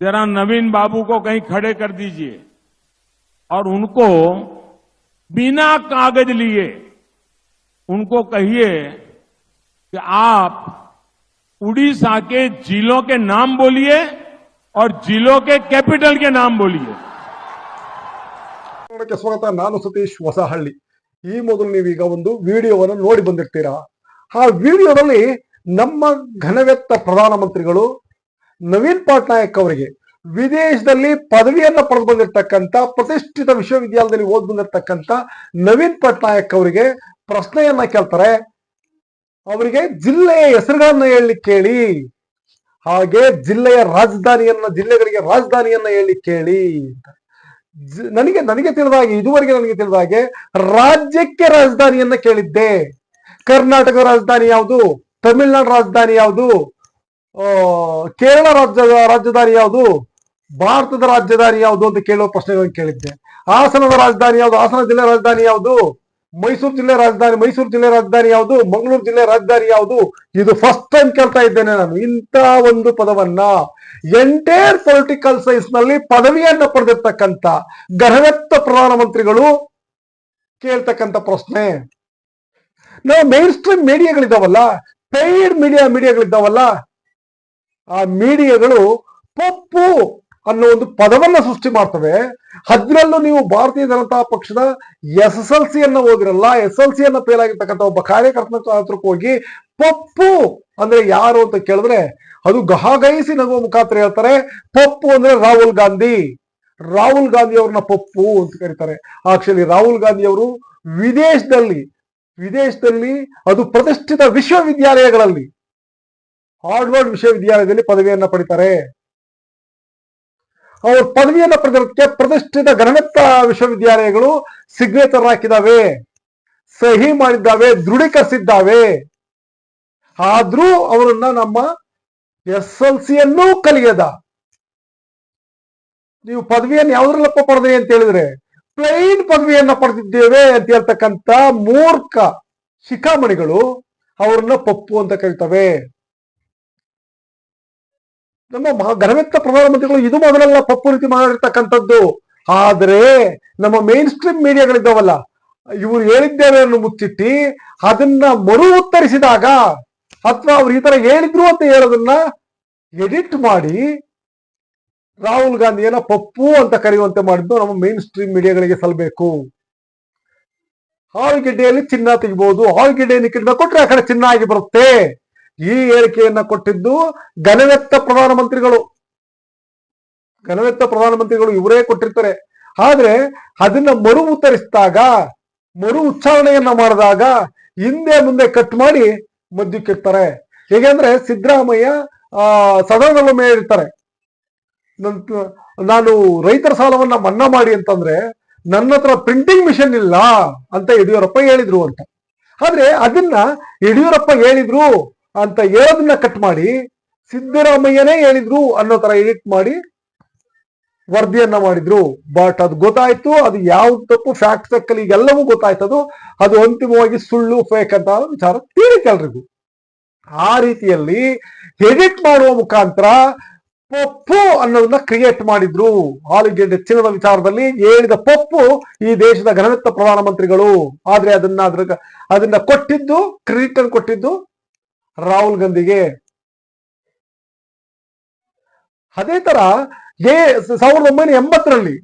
जरा नवीन बाबू को कहीं खड़े कर दीजिए और उनको बिना कागज लिए उनको कहिए कि आप उड़ीसा के जिलों के नाम बोलिए और जिलों के कैपिटल के नाम बोलिए ಕನ್ನಡಕ್ಕೆ ಸ್ವಾಗತ ನಾನು ಸತೀಶ್ ಹೊಸಹಳ್ಳಿ ಈ ಮೊದಲು ನೀವೀಗ ಒಂದು ವಿಡಿಯೋವನ್ನು ನೋಡಿ ಬಂದಿರ್ತೀರಾ ಆ ವಿಡಿಯೋದಲ್ಲಿ ನಮ್ಮ ಘನವೆತ್ತ ಪ್ರಧಾನಮಂತ್ರಿಗಳು ನವೀನ್ ಪಟ್ನಾಯಕ್ ಅವರಿಗೆ ವಿದೇಶದಲ್ಲಿ ಪದವಿಯನ್ನ ಪಡೆದು ಬಂದಿರತಕ್ಕಂತ ಪ್ರತಿಷ್ಠಿತ ವಿಶ್ವವಿದ್ಯಾಲಯದಲ್ಲಿ ಓದ್ ಬಂದಿರತಕ್ಕಂತ ನವೀನ್ ಪಟ್ನಾಯಕ್ ಅವರಿಗೆ ಪ್ರಶ್ನೆಯನ್ನ ಕೇಳ್ತಾರೆ. ಅವರಿಗೆ ಜಿಲ್ಲೆಯ ಹೆಸರುಗಳನ್ನ ಹೇಳಿ ಕೇಳಿ. ಹಾಗೆ ಜಿಲ್ಲೆಯ ರಾಜಧಾನಿಯನ್ನ, ಜಿಲ್ಲೆಗಳಿಗೆ ರಾಜಧಾನಿಯನ್ನ ಹೇಳಿ ಕೇಳಿ ನನಗೆ ನನಗೆ ತಿಳಿದ ಹಾಗೆ, ಇದುವರೆಗೆ ನನಗೆ ತಿಳಿದ ಹಾಗೆ ರಾಜ್ಯಕ್ಕೆ ರಾಜಧಾನಿಯನ್ನ ಕೇಳಿದ್ದೆ. ಕರ್ನಾಟಕ ರಾಜಧಾನಿ ಯಾವುದು? ತಮಿಳುನಾಡು ರಾಜಧಾನಿ ಯಾವುದು? ಕೇರಳ ರಾಜ್ಯದ ರಾಜಧಾನಿ ಯಾವುದು? ಭಾರತದ ರಾಜಧಾನಿ ಯಾವುದು ಅಂತ ಕೇಳುವ ಪ್ರಶ್ನೆಗಳನ್ನು ಕೇಳಿದ್ದೆ. ಹಾಸನದ ರಾಜಧಾನಿ ಯಾವುದು? ಹಾಸನ ಜಿಲ್ಲೆ ರಾಜಧಾನಿ ಯಾವುದು? ಮೈಸೂರು ಜಿಲ್ಲೆ ರಾಜಧಾನಿ, ಮೈಸೂರು ಜಿಲ್ಲೆ ರಾಜಧಾನಿ ಯಾವುದು? ಮಂಗಳೂರು ಜಿಲ್ಲೆ ರಾಜಧಾನಿ ಯಾವುದು? ಇದು ಫಸ್ಟ್ ಟೈಮ್ ಕೇಳ್ತಾ ಇದ್ದೇನೆ ನಾನು. ಇಂಥ ಒಂದು ಪದವನ್ನ ಎಂಟೈರ್ ಪೊಲಿಟಿಕಲ್ ಸೈನ್ಸ್ನಲ್ಲಿ ಪದವಿಯನ್ನ ಪಡೆದಿರ್ತಕ್ಕಂಥ ಗರ್ವೆತ್ತ ಪ್ರಧಾನಮಂತ್ರಿಗಳು ಕೇಳ್ತಕ್ಕಂಥ ಪ್ರಶ್ನೆ. ನಾವು ಮೇನ್ ಸ್ಟ್ರೀಮ್ ಮೀಡಿಯಾಗಳಿದ್ದಾವಲ್ಲ ಪೇಯ್ಡ್ ಮೀಡಿಯಾ ಮೀಡಿಯಾಗಳಿದ್ದಾವಲ್ಲ ಆ ಮೀಡಿಯಾಗಳು ಪಪ್ಪು ಅನ್ನೋ ಒಂದು ಪದವನ್ನ ಸೃಷ್ಟಿ ಮಾಡ್ತವೆ. ಅದರಲ್ಲೂ ನೀವು ಭಾರತೀಯ ಜನತಾ ಪಕ್ಷದ ಎಸ್ ಎಸ್ ಎಲ್ ಸಿಯನ್ನು ಓದಿರಲ್ಲ ಎಸ್ ಎಲ್ ಸಿಯನ್ನು ಫೇಲ್ ಆಗಿರ್ತಕ್ಕಂಥ ಒಬ್ಬ ಕಾರ್ಯಕರ್ತನ ಹತ್ರಕ್ಕೆ ಹೋಗಿ ಪಪ್ಪು ಅಂದ್ರೆ ಯಾರು ಅಂತ ಕೇಳಿದ್ರೆ ಅದು ಗಹಗೈಸಿ ನಗುವ ಮುಖಾಂತರ ಹೇಳ್ತಾರೆ. ಪಪ್ಪು ಅಂದ್ರೆ ರಾಹುಲ್ ಗಾಂಧಿ. ರಾಹುಲ್ ಗಾಂಧಿ ಅವ್ರನ್ನ ಪಪ್ಪು ಅಂತ ಕರೀತಾರೆ. ಆಕ್ಚುಲಿ ರಾಹುಲ್ ಗಾಂಧಿ ಅವರು ವಿದೇಶದಲ್ಲಿ ವಿದೇಶದಲ್ಲಿ ಅದು ಪ್ರತಿಷ್ಠಿತ ವಿಶ್ವವಿದ್ಯಾಲಯಗಳಲ್ಲಿ ಹಾರ್ಡ್ವರ್ಡ್ ವಿಶ್ವವಿದ್ಯಾಲಯದಲ್ಲಿ ಪದವಿಯನ್ನ ಪಡಿತಾರೆ. ಅವರು ಪದವಿಯನ್ನ ಪಡೆದಕ್ಕೆ ಪ್ರತಿಷ್ಠಿತ ಗಣನತ್ತ ವಿಶ್ವವಿದ್ಯಾಲಯಗಳು ಸಿಗ್ನೇಚರ್ ಹಾಕಿದಾವೆ. ಸಹಿ ಮಾಡಿದ್ದಾವೆ, ದೃಢೀಕರಿಸಿದ್ದಾವೆ. ಆದ್ರೂ ಅವರನ್ನ ನಮ್ಮ ಎಸ್ ಎಲ್ ಸಿಯನ್ನೂ ಕಲಿಯದ. ನೀವು ಪದವಿಯನ್ನು ಯಾವ್ದ್ರಲ್ಲಪ್ಪ ಪಡೆದ್ರಿ ಅಂತ ಹೇಳಿದ್ರೆ ಪ್ಲೈನ್ ಪದವಿಯನ್ನ ಪಡೆದಿದ್ದೇವೆ ಅಂತ ಹೇಳ್ತಕ್ಕಂತ ಮೂರ್ಖ ಶಿಖಾಮಣಿಗಳು ಅವರನ್ನ ಪಪ್ಪು ಅಂತ ಕರಿತವೆ. ನಮ್ಮ ಘನವೆತ್ತ ಪ್ರಧಾನಮಂತ್ರಿಗಳು ಇದು ಮೊದಲೆಲ್ಲ ಪಪ್ಪು ರೀತಿ ಮಾಡಿರ್ತಕ್ಕಂಥದ್ದು. ಆದ್ರೆ ನಮ್ಮ ಮೇನ್ ಸ್ಟ್ರೀಮ್ ಮೀಡಿಯಾಗಳಿದ್ದಾವಲ್ಲ, ಇವರು ಹೇಳಿದ್ದೇವೆ ಅನ್ನೋ ಮುಚ್ಚಿಟ್ಟಿ ಅದನ್ನ ಮರು ಉತ್ತರಿಸಿದಾಗ, ಅಥವಾ ಅವ್ರು ಈ ತರ ಹೇಳಿದ್ರು ಅಂತ ಹೇಳೋದನ್ನ ಎಡಿಟ್ ಮಾಡಿ ರಾಹುಲ್ ಗಾಂಧಿಯನ್ನ ಪಪ್ಪು ಅಂತ ಕರೆಯುವಂತೆ ಮಾಡಿದ್ದು ನಮ್ಮ ಮೇನ್ ಸ್ಟ್ರೀಮ್ ಮೀಡಿಯಾಗಳಿಗೆ ಸಲ್ಲಬೇಕು ಆಳುಗೆಡ್ಡೆಯಲ್ಲಿ ಚಿನ್ನ ತೆಗಿಬಹುದು ಆಳುಗೆಡ್ಡೆಯನ್ನು ಕಿಡ್ನ ಕೊಟ್ರೆ ಆ ಕಡೆ ಚಿನ್ನ ಆಗಿ ಬರುತ್ತೆ. ಈ ಹೇಳಿಕೆಯನ್ನ ಕೊಟ್ಟಿದ್ದು ಘನವೆತ್ತ ಪ್ರಧಾನಮಂತ್ರಿಗಳು. ಘನವೆತ್ತ ಪ್ರಧಾನಮಂತ್ರಿಗಳು ಇವರೇ ಕೊಟ್ಟಿರ್ತಾರೆ. ಆದ್ರೆ ಅದನ್ನ ಮರು ಉತ್ತರಿಸಿದಾಗ, ಮರು ಉಚ್ಚಾರಣೆಯನ್ನ ಮಾಡಿದಾಗ ಹಿಂದೆ ಮುಂದೆ ಕಟ್ ಮಾಡಿ ಮದ್ಯಕ್ಕೆತ್ತಾರೆ ಹೇಗೆ ಅಂದ್ರೆ ಸಿದ್ದರಾಮಯ್ಯ, ಆ ಹೇಳಿರ್ತಾರೆ ನನ್- ನಾನು ರೈತರ ಸಾಲವನ್ನ ಮನ್ನಾ ಮಾಡಿ ಅಂತಂದ್ರೆ ನನ್ನ ಹತ್ರ ಪ್ರಿಂಟಿಂಗ್ ಮಿಷನ್ ಇಲ್ಲ ಅಂತ ಯಡಿಯೂರಪ್ಪ ಹೇಳಿದ್ರು ಅಂತ. ಆದ್ರೆ ಅದನ್ನ ಯಡಿಯೂರಪ್ಪ ಹೇಳಿದ್ರು. ಅಂತ ಹೇಳೋದನ್ನ ಕಟ್ ಮಾಡಿ ಸಿದ್ದರಾಮಯ್ಯನೇ ಹೇಳಿದ್ರು ಅನ್ನೋ ತರ ಎಡಿಟ್ ಮಾಡಿ ವರದಿಯನ್ನ ಮಾಡಿದ್ರು. ಬಟ್ ಅದು ಗೊತ್ತಾಯ್ತು, ಅದು ಯಾವ ತಪ್ಪು ಫ್ಯಾಕ್ಟ್ ಚೆಕ್ಕಲ್ಲಿ ಈಗೆಲ್ಲವೂ ಗೊತ್ತಾಯ್ತದು ಅದು. ಅಂತಿಮವಾಗಿ ಸುಳ್ಳು ಫೇಕ್ ಅಂತ ವಿಚಾರ ತಿಳಿತು ಎಲ್ರಿಗೂ. ಆ ರೀತಿಯಲ್ಲಿ ಎಡಿಟ್ ಮಾಡುವ ಮುಖಾಂತರ ಪಪ್ಪು ಅನ್ನೋದನ್ನ ಕ್ರಿಯೇಟ್ ಮಾಡಿದ್ರು. ಆಲೂಗೆಡ್ಡೆ ಚಿನ್ನದ ವಿಚಾರದಲ್ಲಿ ಹೇಳಿದ ಪಪ್ಪು ಈ ದೇಶದ ಘನವೆತ್ತ ಪ್ರಧಾನಮಂತ್ರಿಗಳು. ಆದ್ರೆ ಅದನ್ನ ಅದ್ರ ಅದನ್ನ ಕೊಟ್ಟಿದ್ದು ಕ್ರೆಡಿಟ್ ಅನ್ನು ಕೊಟ್ಟಿದ್ದು ರಾಹುಲ್ ಗಾಂಧಿಗೆ. ಅದೇ ತರ ಏ ಸಾವಿರದ ಒಂಬೈನೂರ ಎಂಬತ್ತರಲ್ಲಿ,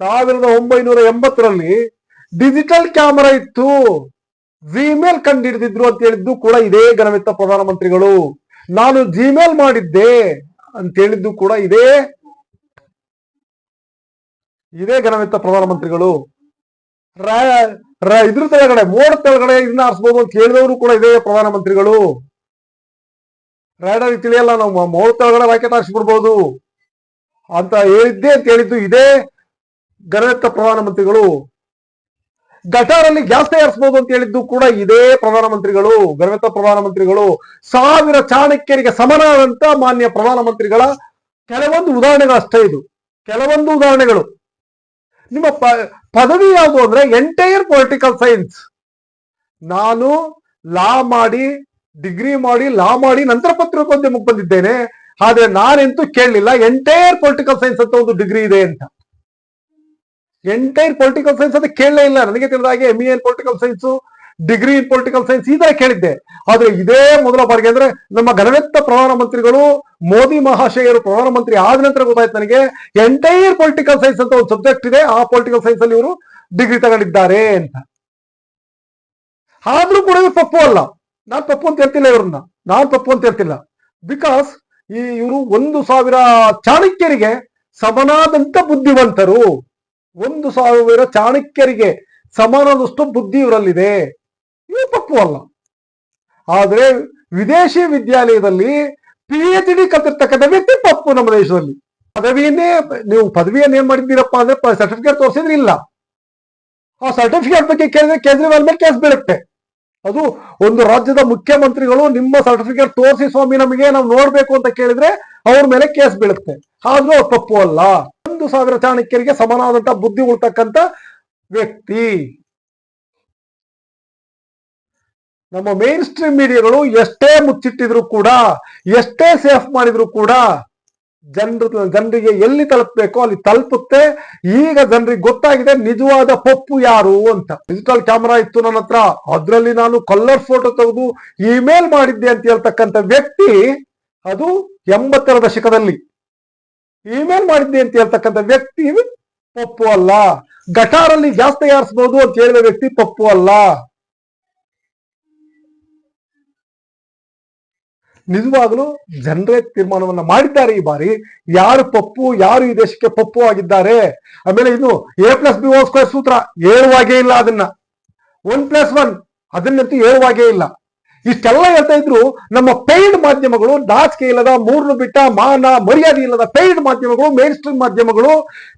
ಸಾವಿರದ ಒಂಬೈನೂರ ಎಂಬತ್ತರಲ್ಲಿ ಡಿಜಿಟಲ್ ಕ್ಯಾಮರಾ ಇತ್ತು. ಜಿಮೇಲ್ ಕಂಡು ಹಿಡಿದಿದ್ರು ಅಂತ ಹೇಳಿದ್ದು ಕೂಡ ಇದೇ ಗಣವಿತ್ತ ಪ್ರಧಾನಮಂತ್ರಿಗಳು. ನಾನು ಜಿಮೇಲ್ ಮಾಡಿದ್ದೆ ಅಂತ ಹೇಳಿದ್ದು ಕೂಡ ಇದೇ. ಇದೇ ಗಣವಿತ್ತ ಪ್ರಧಾನಮಂತ್ರಿಗಳು. ಇದ್ರ ತೆಳಗಡೆ, ಮೋಡ ತೆಳಗಡೆ ಇದನ್ನ ಆರಿಸಬಹುದು ಅಂತ ಹೇಳಿದವರು ಕೂಡ ಇದೇ ಪ್ರಧಾನಮಂತ್ರಿಗಳು. ರಾಡರ್ ತಿಳಿಯಲ್ಲ, ನಾವು ಮುಹೂರ್ತೊಳಗಡೆ ವಾಕ್ಯ ರಾಕೆಟ್ ಹಾರಿಸ್ಬಿಡ್ಬೋದು ಅಂತ ಹೇಳಿದ್ದೆ ಅಂತ ಹೇಳಿದ್ದು ಇದೇ ಗಣರತ್ನ ಪ್ರಧಾನಮಂತ್ರಿಗಳು ಗಟಾರಲ್ಲಿ ಗ್ಯಾಸ್ ತಯಾರಿಸಬಹುದು ಅಂತ ಹೇಳಿದ್ದು ಕೂಡ ಇದೇ ಪ್ರಧಾನಮಂತ್ರಿಗಳು ಗಣರತ್ನ ಪ್ರಧಾನಮಂತ್ರಿಗಳು ಸಾವಿರ ಚಾಣಕ್ಯರಿಗೆ ಸಮನಾದಂತ ಮಾನ್ಯ ಪ್ರಧಾನಮಂತ್ರಿಗಳ ಕೆಲವೊಂದು ಉದಾಹರಣೆಗಳು ಅಷ್ಟೇ ಇದು. ಕೆಲವೊಂದು ಉದಾಹರಣೆಗಳು. ನಿಮ್ಮ ಪದವಿ ಯಾವುದು ಅಂದ್ರೆ ಎಂಟೈರ್ ಪೊಲಿಟಿಕಲ್ ಸೈನ್ಸ್ ನಾನು ಲಾ ಮಾಡಿ ಡಿಗ್ರಿ ಮಾಡಿ, ಲಾ ಮಾಡಿ ನಂತರ ಪತ್ರಿಕೋದ್ಯಮಕ್ಕೆ ಬಂದಿದ್ದೇನೆ. ಆದ್ರೆ ನಾನೆಂತೂ ಕೇಳಲಿಲ್ಲ. ಎಂಟೈರ್ ಪೊಲಿಟಿಕಲ್ ಸೈನ್ಸ್ ಅಂತ ಒಂದು ಡಿಗ್ರಿ ಇದೆ ಅಂತ. ಎಂಟೈರ್ ಪೊಲಿಟಿಕಲ್ ಸೈನ್ಸ್ ಅಂತ ಕೇಳಲೇ ಇಲ್ಲ. ನನಗೆ ತಿಳಿದ ಹಾಗೆ M N political science degree in political science ಈ ತರ ಕೇಳಿದ್ದೆ. ಆದ್ರೆ ಇದೇ ಮೊದಲ ಬಾರಿಗೆ ಅಂದ್ರೆ ನಮ್ಮ ಘನವೆತ್ತ ಪ್ರಧಾನಮಂತ್ರಿಗಳು, ಮೋದಿ ಮಹಾಶಯರು, ಪ್ರಧಾನಮಂತ್ರಿ ಆದ ನಂತರ ಗೊತ್ತಾಯ್ತು ನನಗೆ ಎಂಟೈರ್ ಪೊಲಿಟಿಕಲ್ ಸೈನ್ಸ್ ಅಂತ ಒಂದು ಸಬ್ಜೆಕ್ಟ್ ಇದೆ. ಆ ಪೊಲಿಟಿಕಲ್ ಸೈನ್ಸ್ ಅಲ್ಲಿ ಇವರು ಡಿಗ್ರಿ ತಗೊಂಡಿದ್ದಾರೆ ಅಂತ. ಆದ್ರೂ ಕೂಡ ತಪ್ಪು ಅಲ್ಲ. ನಾನ್ ತಪ್ಪು ಅಂತ ಹೇಳ್ತಿಲ್ಲ ಇವ್ರನ್ನ. ನಾನ್ ತಪ್ಪು ಅಂತ ಹೇಳ್ತಿಲ್ಲ. ಬಿಕಾಸ್ ಈ ಇವರು ಒಂದು ಸಾವಿರ ಚಾಣಕ್ಯರಿಗೆ ಸಮನಾದಂತ ಬುದ್ಧಿವಂತರು. ಒಂದು ಸಾವಿರ ಚಾಣಕ್ಯರಿಗೆ ಸಮಾನದಷ್ಟು ಬುದ್ಧಿ ಇವರಲ್ಲಿದೆ. ಇವು ತಪ್ಪು ಅಲ್ಲ. ಆದ್ರೆ ವಿದೇಶಿ ವಿದ್ಯಾಲಯದಲ್ಲಿ ಪಿ ಎಚ್ ಡಿ ಕಲ್ತಿರ್ತಕ್ಕಂಥ ವ್ಯಕ್ತಿ ತಪ್ಪು ನಮ್ಮ ದೇಶದಲ್ಲಿ. ಪದವಿಯನ್ನೇ, ನೀವು ಪದವಿಯನ್ನು ಏನ್ ಮಾಡಿದ್ದೀರಪ್ಪ ಅಂದ್ರೆ ಸರ್ಟಿಫಿಕೇಟ್ ತೋರಿಸಿದ್ರೆ ಇಲ್ಲ. ಆ ಸರ್ಟಿಫಿಕೇಟ್ ಬಗ್ಗೆ ಕೇಳಿದ್ರೆ ಕೇಜ್ರಿವಾಲ್ ಮೇಲೆ ಕೇಸ್ ಬೀಳುತ್ತೆ. ಅದು ಒಂದು ರಾಜ್ಯದ ಮುಖ್ಯಮಂತ್ರಿಗಳು ನಿಮ್ಮ ಸರ್ಟಿಫಿಕೇಟ್ ತೋರಿಸಿ ಸ್ವಾಮಿ, ನಮಗೆ ನಾವು ನೋಡ್ಬೇಕು ಅಂತ ಕೇಳಿದ್ರೆ ಅವ್ರ ಮೇಲೆ ಕೇಸ್ ಬೀಳುತ್ತೆ. ಆದ್ರೂ ತಪ್ಪು ಅಲ್ಲ. ಒಂದು ಸಾವಿರ ಚಾಣಕ್ಯರಿಗೆ ಸಮನಾದಂತ ಬುದ್ಧಿ ಉಳ್ತಕ್ಕಂತ ವ್ಯಕ್ತಿ. ನಮ್ಮ ಮೇನ್ ಸ್ಟ್ರೀಮ್ ಮೀಡಿಯಾಗಳು ಎಷ್ಟೇ ಮುಚ್ಚಿಟ್ಟಿದ್ರು ಕೂಡ, ಎಷ್ಟೇ ಸೇಫ್ ಮಾಡಿದ್ರು ಕೂಡ ಜನರು ಜನರಿಗೆ ಎಲ್ಲಿ ತಲುಪಬೇಕೋ ಅಲ್ಲಿ ತಲುಪುತ್ತೆ. ಈಗ ಜನರಿಗೆ ಗೊತ್ತಾಗಿದೆ ನಿಜವಾದ ಪಪ್ಪು ಯಾರು ಅಂತ. ಡಿಜಿಟಲ್ ಕ್ಯಾಮರಾ ಇತ್ತು ನನ್ನ ಹತ್ರ. ಅದರಲ್ಲಿ ನಾನು ಕಲ್ಲರ್ ಫೋಟೋ ತೆಗೆದು ಇಮೇಲ್ ಮಾಡಿದ್ದೆ ಅಂತ ಹೇಳ್ತಕ್ಕಂಥ ವ್ಯಕ್ತಿ ಅದು ಎಂಬತ್ತರ ದಶಕದಲ್ಲಿ. ಇಮೇಲ್ ಮಾಡಿದ್ದೆ ಅಂತ ಹೇಳ್ತಕ್ಕಂಥ ವ್ಯಕ್ತಿ ಪಪ್ಪು ಅಲ್ಲ. ಗಟಾರಲ್ಲಿ ಜಾಸ್ತಿ ತಯಾರಿಸಬಹುದು ಅಂತ ಹೇಳಿದ ವ್ಯಕ್ತಿ ಪಪ್ಪು ಅಲ್ಲ. ನಿಜವಾಗಲೂ ಜನರೇ ತೀರ್ಮಾನವನ್ನ ಮಾಡಿದ್ದಾರೆ ಈ ಬಾರಿ. ಯಾರು ಪಪ್ಪು, ಯಾರು ಈ ದೇಶಕ್ಕೆ ಪಪ್ಪು ಆಗಿದ್ದಾರೆ? ಆಮೇಲೆ ಇದು ಎ ಪ್ಲಸ್ ಬಿ ಸ್ಕ್ವೇರ್ ಸೂತ್ರ ಹೇಳುವಾಗೇ ಇಲ್ಲ ಅದನ್ನ. ಒನ್ ಪ್ಲಸ್ ಒನ್ ಅದನ್ನಂತೂ ಹೇಳುವಾಗೇ ಇಲ್ಲ. ಇಷ್ಟೆಲ್ಲ ಹೇಳ್ತಾ ಇದ್ರು ನಮ್ಮ ಪೇಯ್ಡ್ ಮಾಧ್ಯಮಗಳು ನಾಚಿಕೆ ಇಲ್ಲದ ಮೂರ್ನು ಬಿಟ್ಟ, ಮಾನ, ಮರ್ಯಾದೆ ಇಲ್ಲದ ಪೇಯ್ಡ್ ಮಾಧ್ಯಮಗಳು ಮೇನ್ ಸ್ಟ್ರೀಮ್ ಮಾಧ್ಯಮಗಳು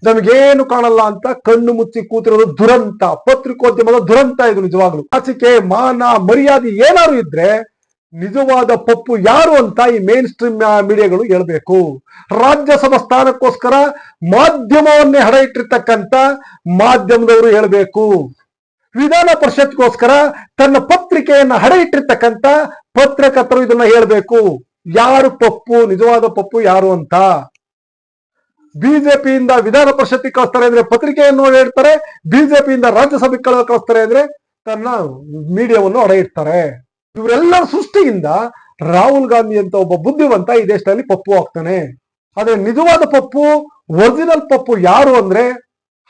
ನಮಗೇನು ಕಾಣಲ್ಲ ಅಂತ ಕಣ್ಣು ಮುಚ್ಚಿ ಕೂತಿರೋದು ದುರಂತ, ಪತ್ರಿಕೋದ್ಯಮದ ದುರಂತ ಇದು ನಿಜವಾಗ್ಲು. ನಾಚಿಕೆ ಮಾನ, ಮರ್ಯಾದೆ ಏನಾದ್ರು ಇದ್ರೆ ನಿಜವಾದ ಪಪ್ಪು ಯಾರು ಅಂತ ಈ ಮೇನ್ ಸ್ಟ್ರೀಮ್ ಮೀಡಿಯಾಗಳು ಹೇಳಬೇಕು. ರಾಜ್ಯಸಭಾ ಸ್ಥಾನಕ್ಕೋಸ್ಕರ ಮಾಧ್ಯಮವನ್ನೇ ಹಡ ಇಟ್ಟಿರ್ತಕ್ಕಂಥ ಮಾಧ್ಯಮದವರು ಹೇಳಬೇಕು. ವಿಧಾನ ಪರಿಷತ್ಗೋಸ್ಕರ ತನ್ನ ಪತ್ರಿಕೆಯನ್ನ ಹಡ ಇಟ್ಟಿರ್ತಕ್ಕಂಥ ಪತ್ರಕರ್ತರು ಇದನ್ನ ಹೇಳಬೇಕು. ಯಾರು ಪಪ್ಪು, ನಿಜವಾದ ಪಪ್ಪು ಯಾರು ಅಂತ. ಬಿಜೆಪಿಯಿಂದ ವಿಧಾನ ಪರಿಷತ್ತಿಗೆ ಕಳಿಸ್ತಾರೆ ಅಂದ್ರೆ ಪತ್ರಿಕೆಯನ್ನು ಹೇಳ್ತಾರೆ, ಬಿಜೆಪಿಯಿಂದ ಕಳ- ಕಳಿಸ್ತಾರೆ ಅಂದ್ರೆ ತನ್ನ ಮೀಡಿಯಾವನ್ನು ಅಡ ಇಡ್ತಾರೆ. ಇವರೆಲ್ಲರ ಸೃಷ್ಟಿಯಿಂದ ರಾಹುಲ್ ಗಾಂಧಿ ಅಂತ ಒಬ್ಬ ಬುದ್ಧಿವಂತ ಈ ದೇಶದಲ್ಲಿ ಪಪ್ಪು ಆಗ್ತಾನೆ. ಆದ್ರೆ ನಿಜವಾದ ಪಪ್ಪು ಒರಿಜಿನಲ್ ಪಪ್ಪು ಯಾರು ಅಂದ್ರೆ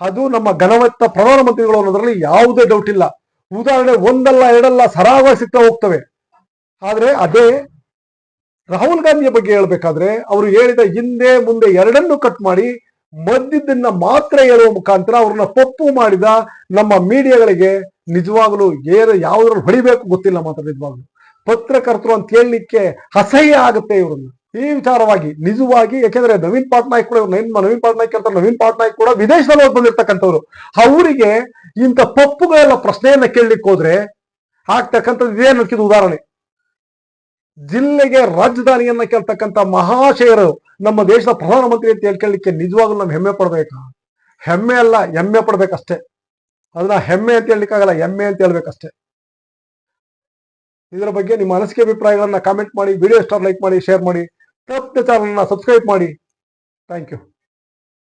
ಅದು ನಮ್ಮ ಘನವತ್ತ ಪ್ರಧಾನಮಂತ್ರಿಗಳು ಅನ್ನೋದ್ರಲ್ಲಿ ಯಾವುದೇ ಡೌಟ್ ಇಲ್ಲ. ಉದಾಹರಣೆ ಒಂದಲ್ಲ, ಎರಡಲ್ಲ ಸರಾಗವಾಗಿ ಸಿಗ್ತಾ ಹೋಗ್ತವೆ. ಆದ್ರೆ ಅದೇ ರಾಹುಲ್ ಗಾಂಧಿಯ ಬಗ್ಗೆ ಹೇಳ್ಬೇಕಾದ್ರೆ, ಅವರು ಹೇಳಿದ ಹಿಂದೆ ಮುಂದೆ ಎರಡನ್ನು ಕಟ್ ಮಾಡಿ ಮಧ್ಯದನ್ನ ಮಾತ್ರ ಹೇಳುವ ಮುಖಾಂತರ ಅವ್ರನ್ನ ಪಪ್ಪು ಮಾಡಿದ ನಮ್ಮ ಮೀಡಿಯಾಗಳಿಗೆ ನಿಜವಾಗ್ಲೂ ಏನು ಯಾವ್ದ್ರಲ್ಲಿ ಹೊಡಿಬೇಕು ಗೊತ್ತಿಲ್ಲ ಮಾತ್ರ ನಿಜವಾಗ್ಲು ಪತ್ರಕರ್ತರು ಅಂತ ಹೇಳಲಿಕ್ಕೆ ಅಸಹ್ಯ ಆಗುತ್ತೆ ಇವ್ರನ್ನ. ಈ ವಿಚಾರವಾಗಿ ನಿಜವಾಗಿ, ಯಾಕೆಂದ್ರೆ ನವೀನ್ ಪಟ್ನಾಯಕ್ ಕೂಡ ನವೀನ್ ಪಟ್ನಾಯಕ್ ಅಂತ ನವೀನ್ ಪಟ್ನಾಯಕ್ ಕೂಡ ವಿದೇಶದಲ್ಲಿ ಹೋಗಿ ಬಂದಿರ್ತಕ್ಕಂಥವ್ರು. ಅವರಿಗೆ ಇಂಥ ಪಪ್ಪುಗಳೆಲ್ಲ ಪ್ರಶ್ನೆಯನ್ನ ಕೇಳಲಿಕ್ಕೆ ಹೋದ್ರೆ ಆಗ್ತಕ್ಕಂಥದ್ದು ಇದೇ ನಡ್ಕಿದ ಉದಾಹರಣೆ. ಜಿಲ್ಲೆಗೆ ರಾಜಧಾನಿಯನ್ನ ಕೇಳ್ತಕ್ಕಂಥ ಮಹಾಶಯರು ನಮ್ಮ ದೇಶದ ಪ್ರಧಾನಮಂತ್ರಿ ಅಂತ ಹೇಳ್ಕೊಳ್ಳಿಕ್ಕೆ ನಿಜವಾಗ್ಲೂ ನಾವು ಹೆಮ್ಮೆ ಪಡ್ಬೇಕಾ? ಹೆಮ್ಮೆ ಅಲ್ಲ, ಹೆಮ್ಮೆ ಪಡ್ಬೇಕಷ್ಟೇ. ಅದನ್ನ ಹೆಮ್ಮೆ ಅಂತ ಹೇಳಲಿಕ್ಕಾಗಲ್ಲ, ಹೆಮ್ಮೆ ಅಂತ ಹೇಳ್ಬೇಕಷ್ಟೇ. ಇದರ ಬಗ್ಗೆ ನಿಮ್ಮ ಅನಿಸಿಕೆ ಅಭಿಪ್ರಾಯಗಳನ್ನ ಕಾಮೆಂಟ್ ಮಾಡಿ ವಿಡಿಯೋ ಸ್ಟಾರ್ ಲೈಕ್ ಮಾಡಿ ಶೇರ್ ಮಾಡಿ ತಪ್ಪು ಚಾನಲ್ನ ಸಬ್ಸ್ಕ್ರೈಬ್ ಮಾಡಿ. Thank you